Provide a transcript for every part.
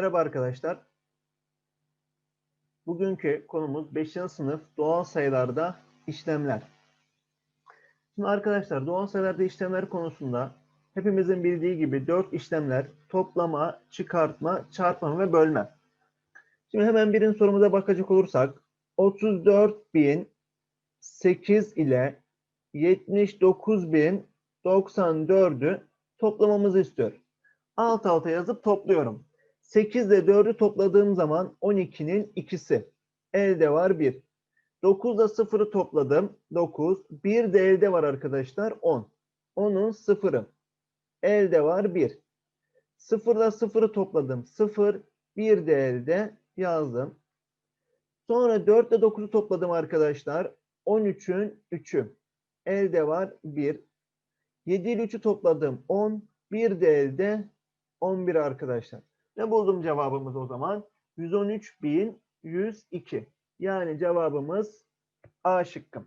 Merhaba arkadaşlar. Bugünkü konumuz 5. sınıf doğal sayılarda işlemler. Şimdi arkadaşlar doğal sayılarda işlemler konusunda hepimizin bildiği gibi 4 işlemler toplama, çıkartma, çarpma ve bölme. Şimdi hemen birinci sorumuza bakacak olursak 34.008 ile 79.094'ü toplamamızı istiyor. Alt alta yazıp topluyorum. 8 ile 4'ü topladığım zaman 12'nin ikisi. Elde var 1. 9 ile 0'ı topladım. 9. 1 de elde var arkadaşlar 10. 10'un 0'ı. Elde var 1. 0 ile 0'ı topladım. 0. 1 de elde yazdım. Sonra 4 ile 9'u topladım arkadaşlar. 13'ün 3'ü. Elde var 1. 7 ile 3'ü topladım. 10. 1 de elde 11 arkadaşlar. Ne buldum cevabımız o zaman? 113.102. Yani cevabımız A şıkkı.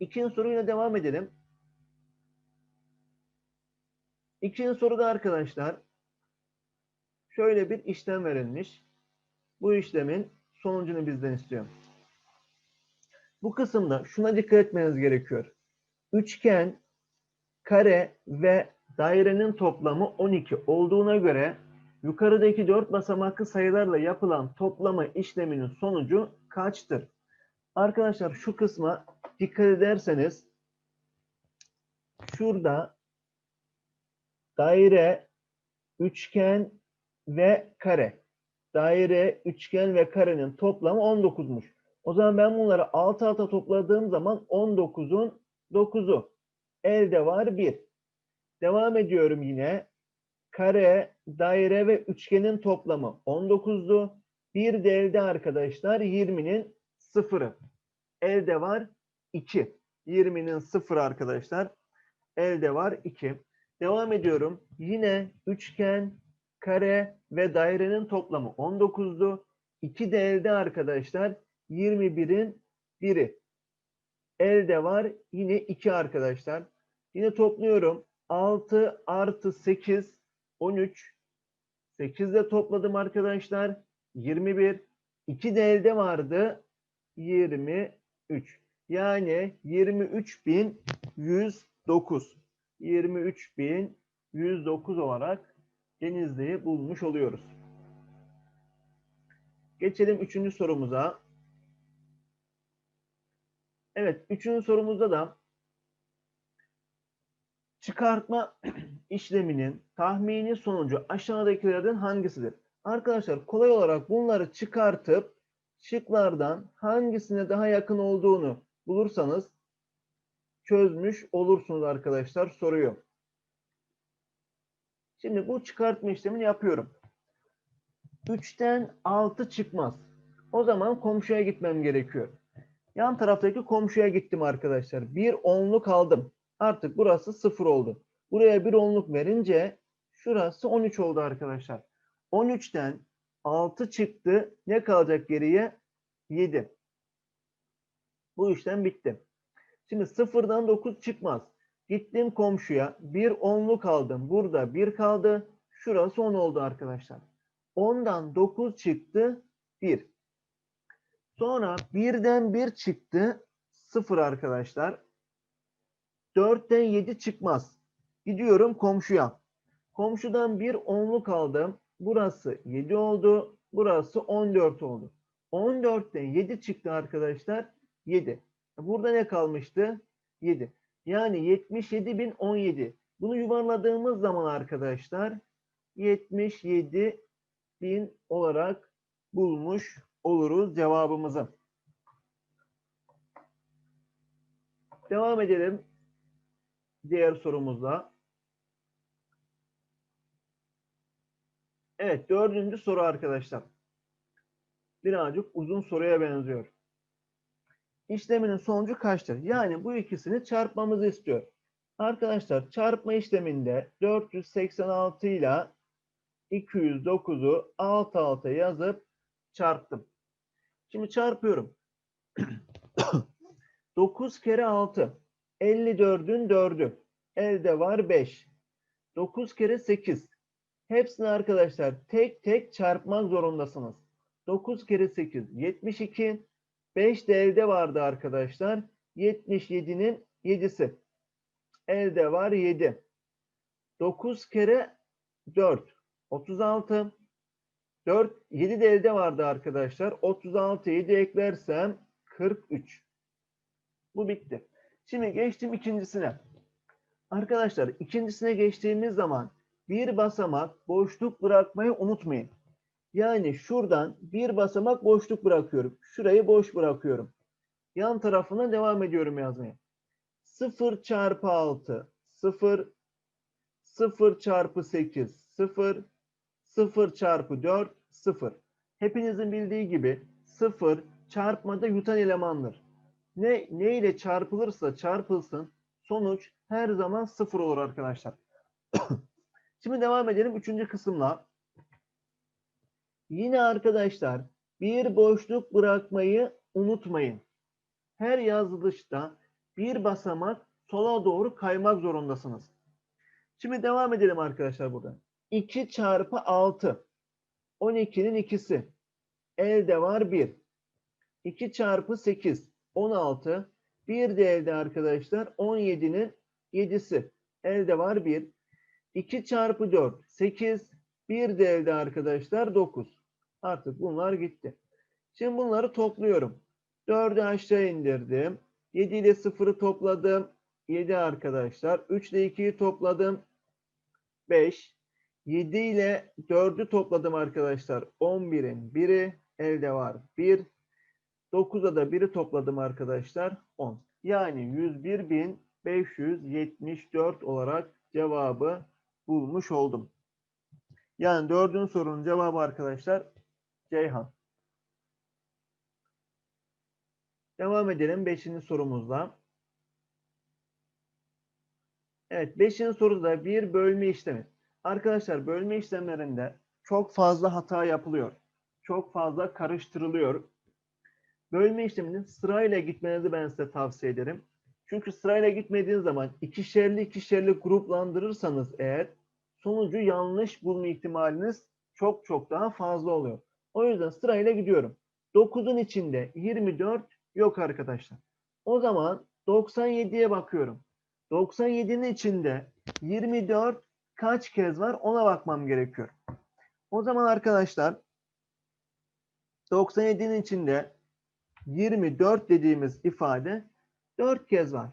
İkinci soruyla devam edelim. İkinci soruda arkadaşlar şöyle bir işlem verilmiş. Bu işlemin sonucunu bizden istiyor. Bu kısımda şuna dikkat etmeniz gerekiyor. Üçgen, kare ve dairenin toplamı 12 olduğuna göre yukarıdaki 4 basamaklı sayılarla yapılan toplama işleminin sonucu kaçtır? Arkadaşlar şu kısma dikkat ederseniz şurada daire, üçgen ve kare. Daire, üçgen ve karenin toplamı 19'muş. O zaman ben bunları alt alta topladığım zaman 19'un 9'u. Elde var 1. Devam ediyorum yine. Kare, daire ve üçgenin toplamı 19'du. Bir de elde arkadaşlar 20'nin sıfırı. Elde var 2. 20'nin sıfırı arkadaşlar. Elde var 2. Devam ediyorum. Yine üçgen, kare ve dairenin toplamı 19'du. 2 de elde arkadaşlar 21'in biri. Elde var yine 2 arkadaşlar. Yine topluyorum. 6 artı 8 13. 8 de topladım arkadaşlar. 21. 2 de elde vardı. 23. Yani 23.109. 23.109 olarak Denizli'yi bulmuş oluyoruz. Geçelim üçüncü sorumuza. Evet, üçüncü sorumuzda da çıkartma işleminin tahmini sonucu aşağıdakilerden hangisidir? Arkadaşlar kolay olarak bunları çıkartıp şıklardan hangisine daha yakın olduğunu bulursanız çözmüş olursunuz arkadaşlar soruyor. Şimdi bu çıkartma işlemini yapıyorum. 3'ten 6 çıkmaz. O zaman komşuya gitmem gerekiyor. Yan taraftaki komşuya gittim arkadaşlar. Bir onluk aldım. Artık burası 0 oldu. Buraya bir onluk verince şurası 13 oldu arkadaşlar. 13'ten 6 çıktı. Ne kalacak geriye? 7. Bu işlem bitti. Şimdi 0'dan 9 çıkmaz. Gittim komşuya bir onluk aldım. Burada 1 kaldı. Şurası 10 oldu arkadaşlar. 10'dan 9 çıktı. 1. Sonra 1'den 1 çıktı. 0 arkadaşlar. 4'ten 7 çıkmaz. Gidiyorum komşuya. Komşudan bir onluk aldım. Burası 7 oldu. Burası 14 oldu. 14'ten 7 çıktı arkadaşlar. 7. Burada ne kalmıştı? 7. Yani 77.017. Bunu yuvarladığımız zaman arkadaşlar 77.000 olarak bulmuş oluruz cevabımızı. Devam edelim diğer sorumuzla. Evet, dördüncü soru arkadaşlar. Birazcık uzun soruya benziyor. İşleminin sonucu kaçtır? Yani bu ikisini çarpmamızı istiyor. Arkadaşlar çarpma işleminde 486 ile 209'u alt alta yazıp çarptım. Şimdi çarpıyorum. 9 kere 6. 54'ün 4'ü. Elde var 5. 9 kere 8. Hepsini arkadaşlar tek tek çarpmak zorundasınız. 9 kere 8 72. 5 de elde vardı arkadaşlar. 77'nin 7'si. Elde var 7. 9 kere 4 36. 4 7 de elde vardı arkadaşlar. 36 7 eklersem 43. Bu bitti. Şimdi geçtim ikincisine. Arkadaşlar ikincisine geçtiğimiz zaman bir basamak boşluk bırakmayı unutmayın. Yani şuradan bir basamak boşluk bırakıyorum. Şurayı boş bırakıyorum. Yan tarafına devam ediyorum yazmaya. 0 çarpı 6 0 0 çarpı 8 0 0 çarpı 4 0. Hepinizin bildiği gibi 0 çarpmada yutan elemandır. Ne, ne ile çarpılırsa çarpılsın sonuç her zaman 0 olur arkadaşlar. Şimdi devam edelim üçüncü kısımla. Yine arkadaşlar bir boşluk bırakmayı unutmayın. Her yazılışta bir basamak sola doğru kaymak zorundasınız. Şimdi devam edelim arkadaşlar burada. 2 çarpı 6. 12'nin ikisi. Elde var 1. 2 çarpı 8. 16. Bir de elde arkadaşlar 17'nin 7'si. Elde var 1. 2 çarpı 4. 8. Bir de elde arkadaşlar 9. Artık bunlar gitti. Şimdi bunları topluyorum. 4'ü aşağı indirdim. 7 ile 0'ı topladım. 7 arkadaşlar. 3 ile 2'yi topladım. 5. 7 ile 4'ü topladım arkadaşlar. 11'in 1'i elde var. 1. 9'a da 1'i topladım arkadaşlar. 10. Yani 101.574 olarak cevabı bulmuş oldum. Yani dördüncü sorunun cevabı arkadaşlar Ceyhan. Devam edelim 5. sorumuzla. Evet 5. soruda bir bölme işlemi. Arkadaşlar bölme işlemlerinde çok fazla hata yapılıyor. Çok fazla karıştırılıyor. Bölme işleminin sırayla gitmenizi ben size tavsiye ederim. Çünkü sırayla gitmediğiniz zaman ikişerli ikişerli gruplandırırsanız eğer sonucu yanlış bulma ihtimaliniz çok çok daha fazla oluyor. O yüzden sırayla gidiyorum. 9'un içinde 24 yok arkadaşlar. O zaman 97'ye bakıyorum. 97'nin içinde 24 kaç kez var ona bakmam gerekiyor. O zaman arkadaşlar 97'nin içinde 24 dediğimiz ifade 4 kez var.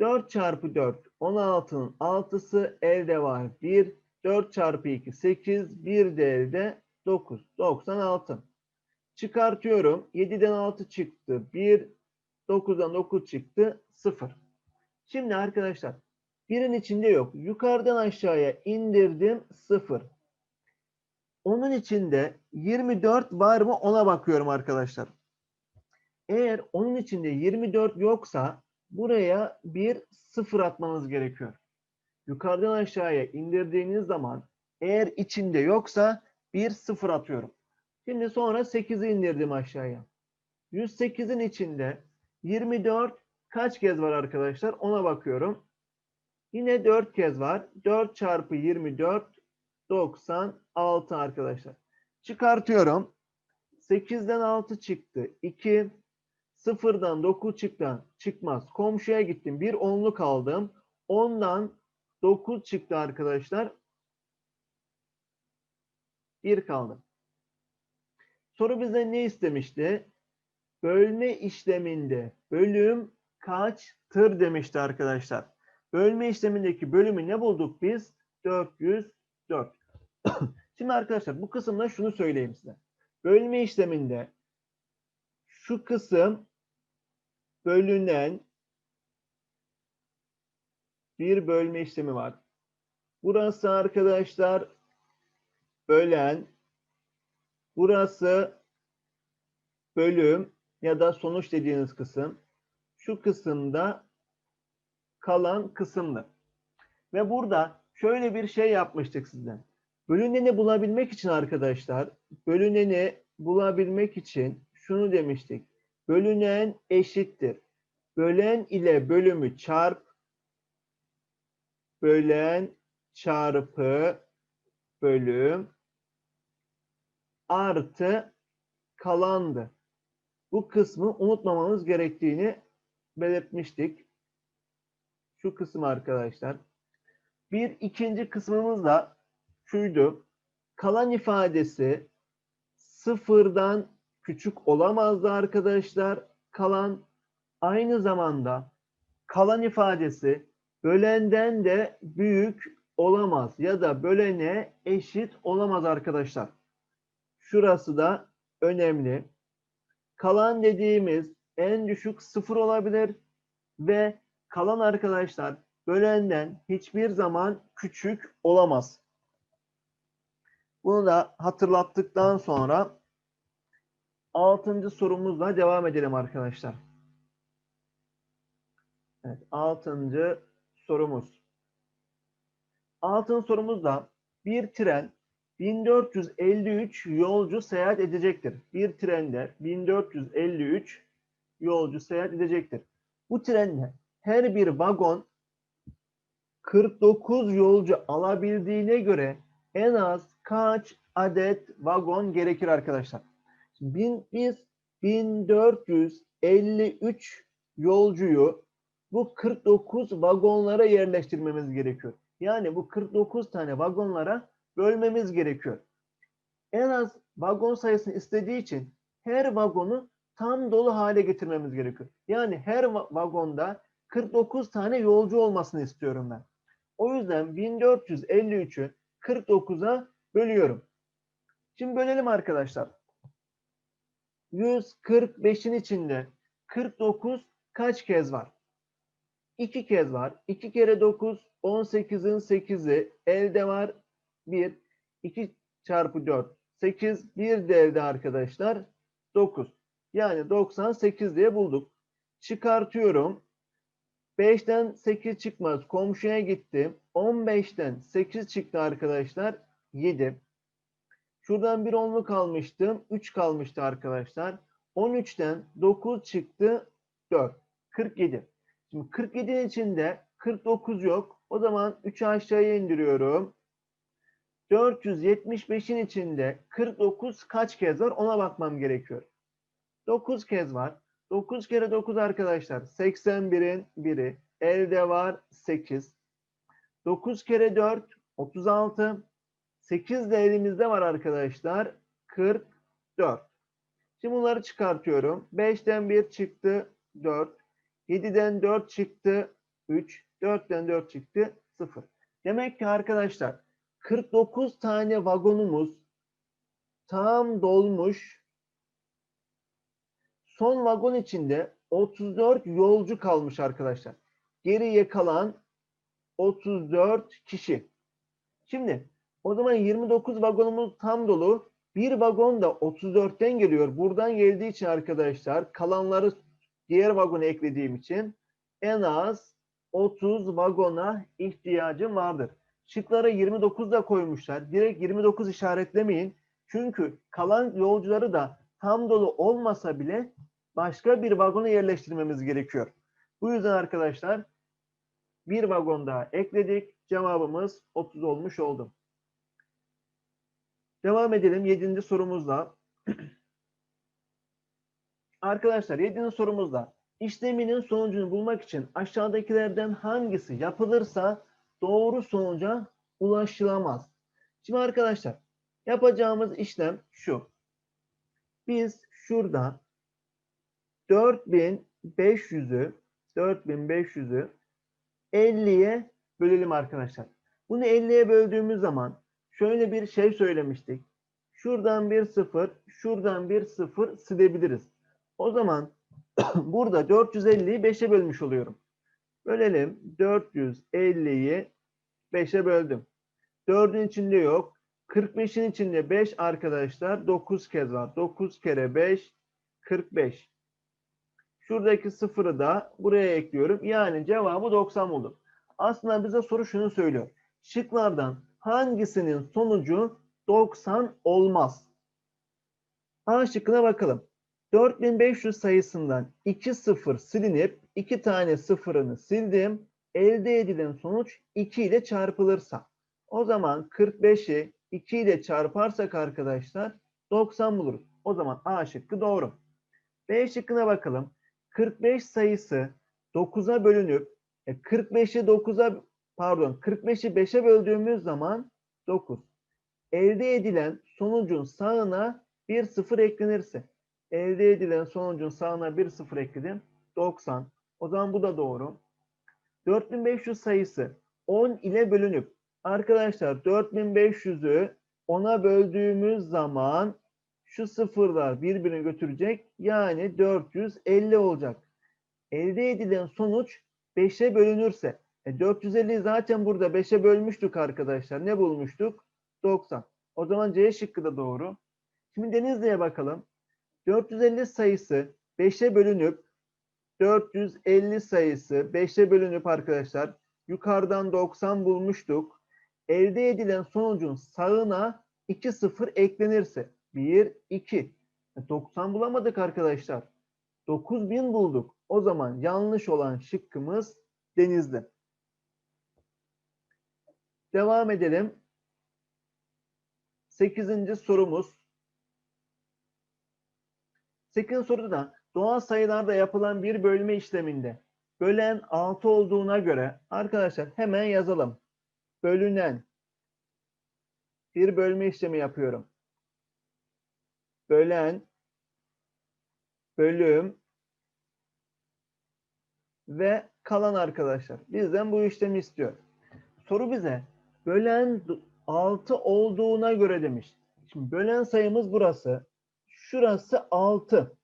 4 çarpı 4 16'nın 6'sı elde var. 1 4 çarpı 2 8 1 de elde 9 96. Çıkartıyorum. 7'den 6 çıktı. 1 9'dan 9 çıktı. 0. Şimdi arkadaşlar birin içinde yok. Yukarıdan aşağıya indirdim 0. Onun içinde 24 var mı ona bakıyorum arkadaşlar. Eğer onun içinde 24 yoksa buraya bir 0 atmanız gerekiyor. Yukarıdan aşağıya indirdiğiniz zaman eğer içinde yoksa bir 0 atıyorum. Şimdi sonra 8'i indirdim aşağıya. 108'in içinde 24 kaç kez var arkadaşlar? Ona bakıyorum. Yine 4 kez var. 4 çarpı 24 96 arkadaşlar. Çıkartıyorum. 8'den 6 çıktı. 2 0'dan 9 çıktı. Çıkmaz. Komşuya gittim. Bir onluk aldım. 10'dan 9 çıktı arkadaşlar. 1 kaldı. Soru bize ne istemişti? Bölme işleminde bölüm kaçtır demişti arkadaşlar. Bölme işlemindeki bölümü ne bulduk biz? 404. Şimdi arkadaşlar bu kısımda şunu söyleyeyim size. Bölme işleminde şu kısım bölünen bir bölme işlemi var. Burası arkadaşlar bölen, burası bölüm ya da sonuç dediğiniz kısım. Şu kısımda kalan kısımdır. Ve burada şöyle bir şey yapmıştık sizden. Bölüneni bulabilmek için arkadaşlar, bölüneni bulabilmek için şunu demiştik. Bölünen eşittir. Bölen ile bölümü çarp. Bölen çarpı bölü artı kalandı. Bu kısmı unutmamamız gerektiğini belirtmiştik. Şu kısım arkadaşlar. Bir ikinci kısmımız da şuydu. Kalan ifadesi sıfırdan küçük olamazdı arkadaşlar. Kalan aynı zamanda kalan ifadesi bölenden de büyük olamaz ya da bölene eşit olamaz arkadaşlar. Şurası da önemli. Kalan dediğimiz en düşük sıfır olabilir ve kalan arkadaşlar bölenden hiçbir zaman küçük olamaz. Bunu da hatırlattıktan sonra altıncı sorumuzla devam edelim arkadaşlar. Evet, altıncı sorumuz. Altıncı sorumuzda bir tren 1453 yolcu seyahat edecektir. Bir trende 1453 yolcu seyahat edecektir. Bu trende her bir vagon 49 yolcu alabildiğine göre en az kaç adet vagon gerekir arkadaşlar? Bin, biz 1453 yolcuyu bu 49 vagonlara yerleştirmemiz gerekiyor. Yani bu 49 tane vagonlara bölmemiz gerekiyor. En az vagon sayısını istediği için her vagonu tam dolu hale getirmemiz gerekiyor. Yani her va- vagonda 49 tane yolcu olmasını istiyorum ben. O yüzden 1453'ü 49'a bölüyorum. Şimdi bölelim arkadaşlar. 145'in içinde 49 kaç kez var? 2 kez var. 2 kere 9 18'in 8'i elde var. 1 2 çarpı 4 8 bir de elde arkadaşlar 9. Yani 98 diye bulduk. Çıkartıyorum. 5'ten 8 çıkmaz. Komşuya gittim. 15'ten 8 çıktı arkadaşlar. 7. Şuradan bir onlu kalmıştım. 3 kalmıştı arkadaşlar. 13'ten 9 çıktı. 4. 47. Şimdi 47'nin içinde 49 yok. O zaman 3'ü aşağıya indiriyorum. 475'in içinde 49 kaç kez var ona bakmam gerekiyor. 9 kez var. 9 kere 9 arkadaşlar 81'in biri. Elde var 8. 9 kere 4 36. 8 de elimizde var arkadaşlar 44. Şimdi bunları çıkartıyorum. 5'ten 1 çıktı 4. 7'den 4 çıktı 3. 4'ten 4 çıktı 0. Demek ki arkadaşlar 49 tane vagonumuz tam dolmuş. Son vagon içinde 34 yolcu kalmış arkadaşlar. Geriye kalan 34 kişi. Şimdi o zaman 29 vagonumuz tam dolu. Bir vagon da 34'ten geliyor. Buradan geldiği için arkadaşlar kalanları diğer vagona eklediğim için en az 30 vagona ihtiyacım vardır. Şıklara 29 da koymuşlar. Direkt 29 işaretlemeyin. Çünkü kalan yolcuları da tam dolu olmasa bile başka bir vagona yerleştirmemiz gerekiyor. Bu yüzden arkadaşlar bir vagon daha ekledik. Cevabımız 30 olmuş oldu. Devam edelim 7. sorumuzla. Arkadaşlar 7. sorumuzda işleminin sonucunu bulmak için aşağıdakilerden hangisi yapılırsa doğru sonuca ulaşılamaz. Şimdi arkadaşlar yapacağımız işlem şu. Biz şurada 4500'ü 4500'ü 50'ye bölelim arkadaşlar. Bunu 50'ye böldüğümüz zaman şöyle bir şey söylemiştik. Şuradan bir sıfır, şuradan bir sıfır silebiliriz. O zaman burada 450'yi 5'e bölmüş oluyorum. Bölelim. 450'yi 5'e böldüm. 4'ün içinde yok. 45'in içinde 5 arkadaşlar 9 kez var. 9 kere 5 45. Şuradaki sıfırı da buraya ekliyorum. Yani cevabı 90 buldum. Aslında bize soru şunu söylüyor. Şıklardan hangisinin sonucu 90 olmaz? A şıkkına bakalım. 4500 sayısından 2 sıfır silinip 2 tane sıfırını sildim. Elde edilen sonuç 2 ile çarpılırsa. O zaman 45'i 2 ile çarparsak arkadaşlar 90 buluruz. O zaman A şıkkı doğru. B şıkkına bakalım. 45 sayısı 9'a bölünüp e, 45'i 9'a pardon 45'i 5'e böldüğümüz zaman 9. Elde edilen sonucun sağına bir sıfır eklenirse elde edilen sonucun sağına bir sıfır ekledim. 90. O zaman bu da doğru. 4500 sayısı 10 ile bölünüp arkadaşlar 4500'ü 10'a böldüğümüz zaman şu sıfırlar birbirini götürecek. Yani 450 olacak. Elde edilen sonuç 5'e bölünürse e 450 zaten burada 5'e bölmüştük arkadaşlar. Ne bulmuştuk? 90. O zaman C şıkkı da doğru. Şimdi Denizli'ye bakalım. 450 sayısı 5'e bölünüp 450 sayısı 5'e bölünüp arkadaşlar yukarıdan 90 bulmuştuk. Elde edilen sonucun sağına 2 sıfır eklenirse 1, 2. 90 bulamadık arkadaşlar. 9000 bulduk. O zaman yanlış olan şıkkımız Denizli. Devam edelim. 8. sorumuz. 8. soruda da doğal sayılarda yapılan bir bölme işleminde bölen 6 olduğuna göre arkadaşlar hemen yazalım. Bölünen bir bölme işlemi yapıyorum. Bölen bölüm ve kalan arkadaşlar. Bizden bu işlemi istiyor. Soru bize bölen 6 olduğuna göre demiş. Şimdi bölen sayımız burası. Şurası 6.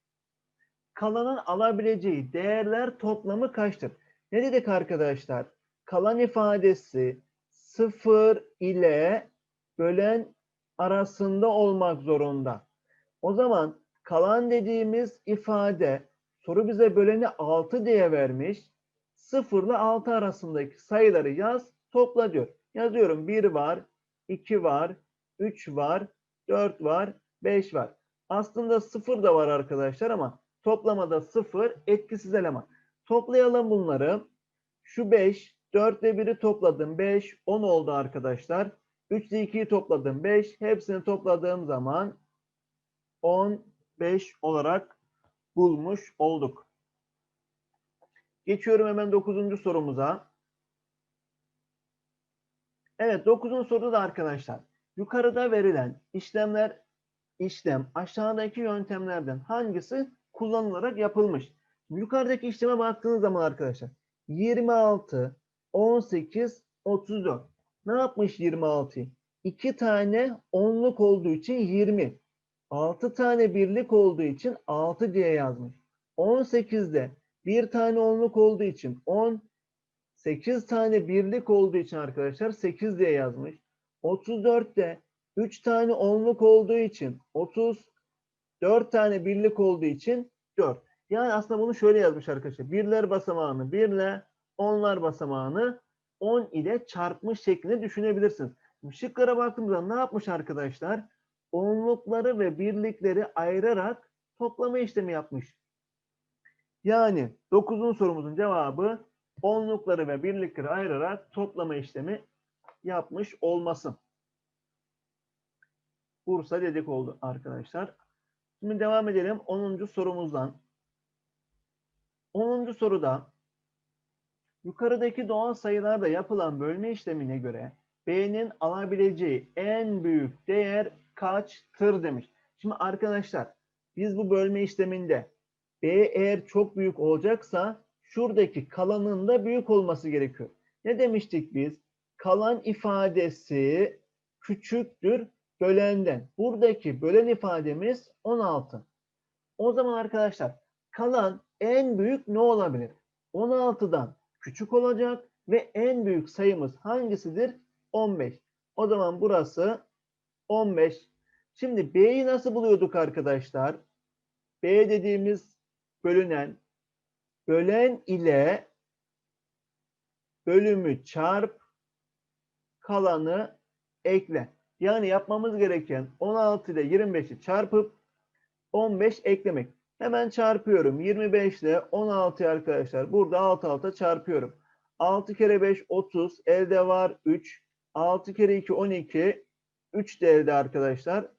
Kalanın alabileceği değerler toplamı kaçtır? Ne dedik arkadaşlar? Kalan ifadesi 0 ile bölen arasında olmak zorunda. O zaman kalan dediğimiz ifade soru bize böleni 6 diye vermiş. 0 ile 6 arasındaki sayıları yaz, topla diyor. Yazıyorum 1 var, 2 var, 3 var, 4 var, 5 var. Aslında 0 da var arkadaşlar ama toplamada 0 etkisiz eleman. Toplayalım bunları. Şu 5, 4 ile 1'i topladım. 5, 10 oldu arkadaşlar. 3 ile 2'yi topladım. 5. Hepsini topladığım zaman 15 olarak bulmuş olduk. Geçiyorum hemen 9. sorumuza. Evet 9. soruda da arkadaşlar yukarıda verilen işlemler işlem aşağıdaki yöntemlerden hangisi kullanılarak yapılmış? Yukarıdaki işleme baktığınız zaman arkadaşlar 26, 18, 34. Ne yapmış 26'yı? 2 tane onluk olduğu için 20. 6 tane birlik olduğu için 6 diye yazmış. 18'de bir tane onluk olduğu için 10, 8 tane birlik olduğu için arkadaşlar 8 diye yazmış. 34'te 3 tane onluk olduğu için 30, 4 tane birlik olduğu için 4. Yani aslında bunu şöyle yazmış arkadaşlar. Birler basamağını 1 ile onlar basamağını 10 ile çarpmış şeklinde düşünebilirsiniz. Şıklara baktığımızda ne yapmış arkadaşlar? Onlukları ve birlikleri ayırarak toplama işlemi yapmış. Yani 9. sorumuzun cevabı onlukları ve birlikleri ayırarak toplama işlemi yapmış olması. Bursa dedik oldu arkadaşlar. Şimdi devam edelim 10. sorumuzdan. 10. soruda yukarıdaki doğal sayılarda yapılan bölme işlemine göre B'nin alabileceği en büyük değer kaçtır demiş. Şimdi arkadaşlar biz bu bölme işleminde B eğer çok büyük olacaksa şuradaki kalanın da büyük olması gerekiyor. Ne demiştik biz? Kalan ifadesi küçüktür bölenden. Buradaki bölen ifademiz 16. O zaman arkadaşlar kalan en büyük ne olabilir? 16'dan küçük olacak ve en büyük sayımız hangisidir? 15. O zaman burası 15. Şimdi B'yi nasıl buluyorduk arkadaşlar? B dediğimiz bölünen bölen ile bölümü çarp kalanı ekle. Yani yapmamız gereken 16 ile 25'i çarpıp 15 eklemek. Hemen çarpıyorum. 25 ile 16 arkadaşlar. Burada alt alta çarpıyorum. 6 kere 5 30. Elde var 3. 6 kere 2 12. 3 de elde arkadaşlar.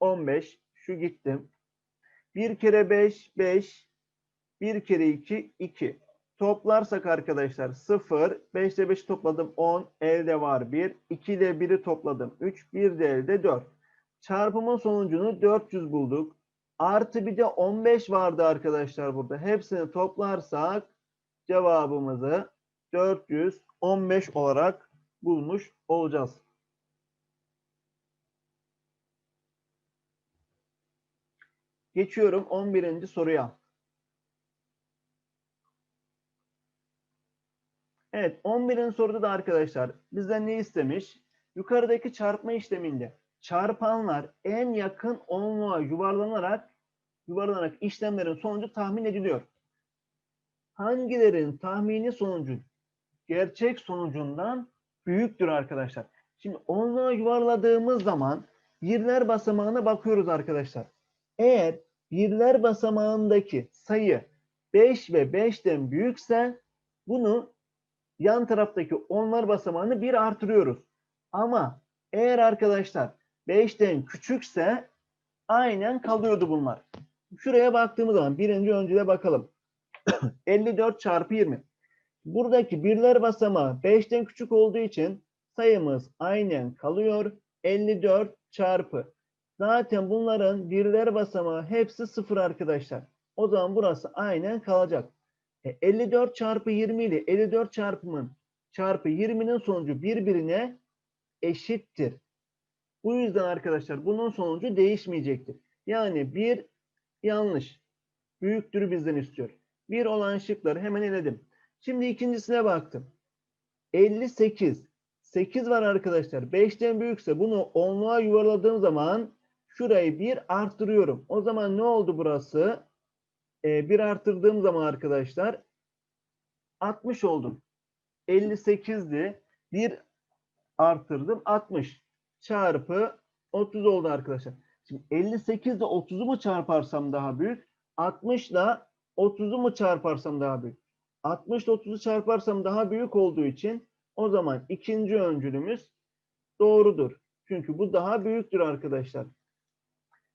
15. Şu gittim. 1 kere 5 5. 1 kere 2 2. Toplarsak arkadaşlar 0. 5 ile 5 topladım 10. Elde var 1. 2 ile 1'i topladım 3. 1 de elde 4. Çarpımın sonucunu 400 bulduk. Artı bir de 15 vardı arkadaşlar burada. Hepsini toplarsak cevabımızı 415 olarak bulmuş olacağız. Geçiyorum 11. soruya. Evet 11. soruda da arkadaşlar bizden ne istemiş? Yukarıdaki çarpma işleminde çarpanlar en yakın onluğa yuvarlanarak yuvarlanarak işlemlerin sonucu tahmin ediliyor. Hangilerin tahmini sonucu gerçek sonucundan büyüktür arkadaşlar? Şimdi onluğa yuvarladığımız zaman birler basamağına bakıyoruz arkadaşlar. Eğer birler basamağındaki sayı 5 ve 5'ten büyükse bunu yan taraftaki onlar basamağını bir artırıyoruz. Ama eğer arkadaşlar 5'ten küçükse aynen kalıyordu bunlar. Şuraya baktığımız zaman birinci öncüle bakalım. 54 çarpı 20. Buradaki birler basamağı 5'ten küçük olduğu için sayımız aynen kalıyor. 54 çarpı. Zaten bunların birler basamağı hepsi sıfır arkadaşlar. O zaman burası aynen kalacak. E, 54 çarpı 20 ile 54 çarpımın çarpı 20'nin sonucu birbirine eşittir. Bu yüzden arkadaşlar bunun sonucu değişmeyecektir. Yani bir yanlış. Büyüktür bizden istiyor. Bir olan şıkları hemen eledim. Şimdi ikincisine baktım. 58. 8 var arkadaşlar. 5'ten büyükse bunu onluğa yuvarladığım zaman şurayı bir arttırıyorum. O zaman ne oldu burası? Ee, bir arttırdığım zaman arkadaşlar 60 oldu. 58'di. Bir arttırdım 60 çarpı 30 oldu arkadaşlar. Şimdi 58 ile 30'u mu çarparsam daha büyük? 60 ile 30'u mu çarparsam daha büyük? 60 ile 30'u çarparsam daha büyük olduğu için o zaman ikinci öncülümüz doğrudur. Çünkü bu daha büyüktür arkadaşlar.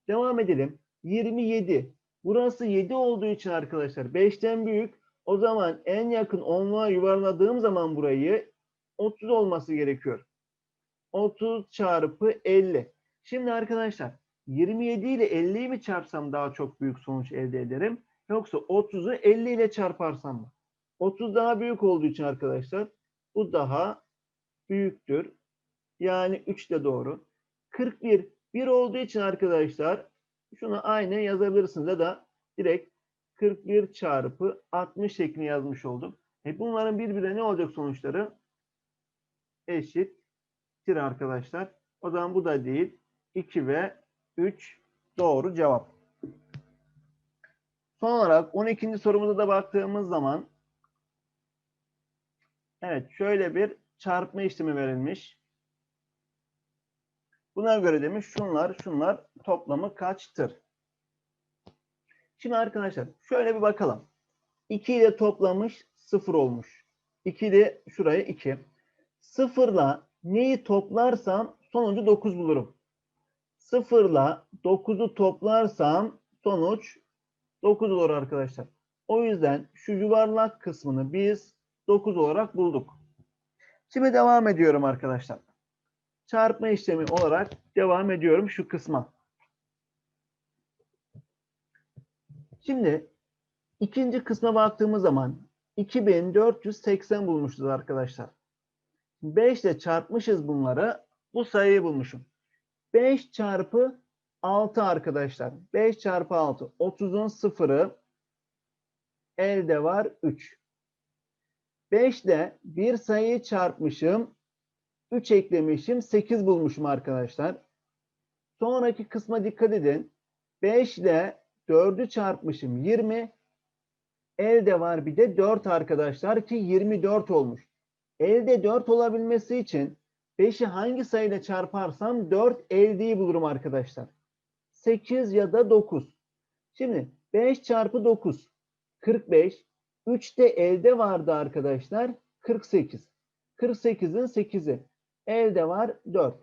Devam edelim. 27. Burası 7 olduğu için arkadaşlar 5'ten büyük. O zaman en yakın onluğa yuvarladığım zaman burayı 30 olması gerekiyor. 30 çarpı 50. Şimdi arkadaşlar 27 ile 50'yi mi çarpsam daha çok büyük sonuç elde ederim? Yoksa 30'u 50 ile çarparsam mı? 30 daha büyük olduğu için arkadaşlar bu daha büyüktür. Yani 3 de doğru. 41 1 olduğu için arkadaşlar şunu aynen yazabilirsiniz ya da direkt 41 çarpı 60 şeklinde yazmış oldum. E bunların birbirine ne olacak sonuçları? Eşittir arkadaşlar. O zaman bu da değil. 2 ve 3 doğru cevap. Son olarak 12. sorumuza da baktığımız zaman evet şöyle bir çarpma işlemi verilmiş. Buna göre demiş şunlar şunlar toplamı kaçtır? Şimdi arkadaşlar şöyle bir bakalım. 2 ile toplamış 0 olmuş. 2 ile şuraya 2. 0 ile neyi toplarsam sonucu 9 bulurum. 0 ile 9'u toplarsam sonuç 9 olur arkadaşlar. O yüzden şu yuvarlak kısmını biz 9 olarak bulduk. Şimdi devam ediyorum arkadaşlar. Çarpma işlemi olarak devam ediyorum şu kısma. Şimdi ikinci kısma baktığımız zaman 2480 bulmuşuz arkadaşlar. 5 ile çarpmışız bunları. Bu sayıyı bulmuşum. 5 çarpı 6 arkadaşlar. 5 çarpı 6. 30'un sıfırı elde var 3. 5 ile bir sayıyı çarpmışım. 3 eklemişim. 8 bulmuşum arkadaşlar. Sonraki kısma dikkat edin. 5 ile 4'ü çarpmışım 20. Elde var bir de 4 arkadaşlar ki 24 olmuş. Elde 4 olabilmesi için 5'i hangi sayıyla çarparsam 4 eldeyi bulurum arkadaşlar. 8 ya da 9. Şimdi 5 çarpı 9 45. 3 de elde vardı arkadaşlar. 48. 48'in 8'i. Elde var 4.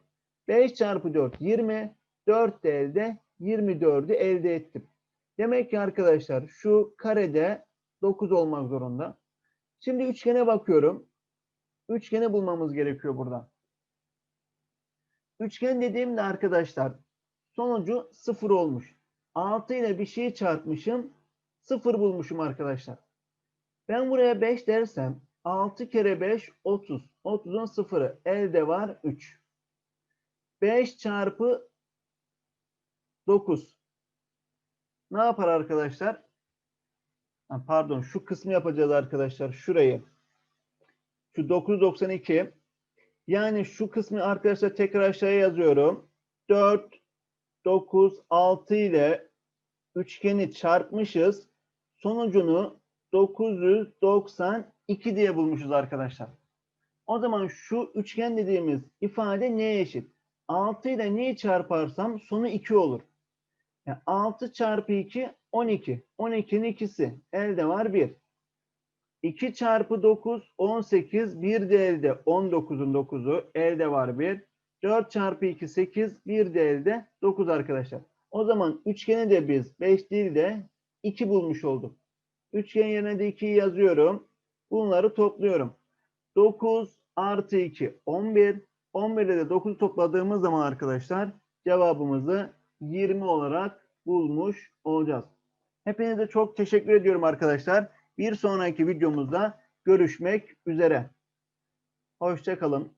5 çarpı 4 20. 4 de elde 24'ü elde ettim. Demek ki arkadaşlar şu karede 9 olmak zorunda. Şimdi üçgene bakıyorum. Üçgeni bulmamız gerekiyor burada. Üçgen dediğimde arkadaşlar sonucu 0 olmuş. 6 ile bir şeyi çarpmışım. 0 bulmuşum arkadaşlar. Ben buraya 5 dersem 6 kere 5 30. 30'un sıfırı elde var 3. 5 çarpı 9. Ne yapar arkadaşlar? Pardon şu kısmı yapacağız arkadaşlar. Şurayı. Şu 992. Yani şu kısmı arkadaşlar tekrar aşağıya yazıyorum. 4, 9, 6 ile üçgeni çarpmışız. Sonucunu 992 diye bulmuşuz arkadaşlar. O zaman şu üçgen dediğimiz ifade neye eşit? 6 ile neyi çarparsam sonu 2 olur. Yani 6 çarpı 2 12. 12'nin ikisi. Elde var 1. 2 çarpı 9 18. 1 de elde 19'un 9'u. Elde var 1. 4 çarpı 2 8. 1 de elde 9 arkadaşlar. O zaman üçgeni de biz 5 değil de 2 bulmuş olduk. Üçgen yerine de 2'yi yazıyorum. Bunları topluyorum. 9 artı 2 11. 11 ile de 9'u topladığımız zaman arkadaşlar cevabımızı 20 olarak bulmuş olacağız. Hepinize çok teşekkür ediyorum arkadaşlar. Bir sonraki videomuzda görüşmek üzere. Hoşçakalın.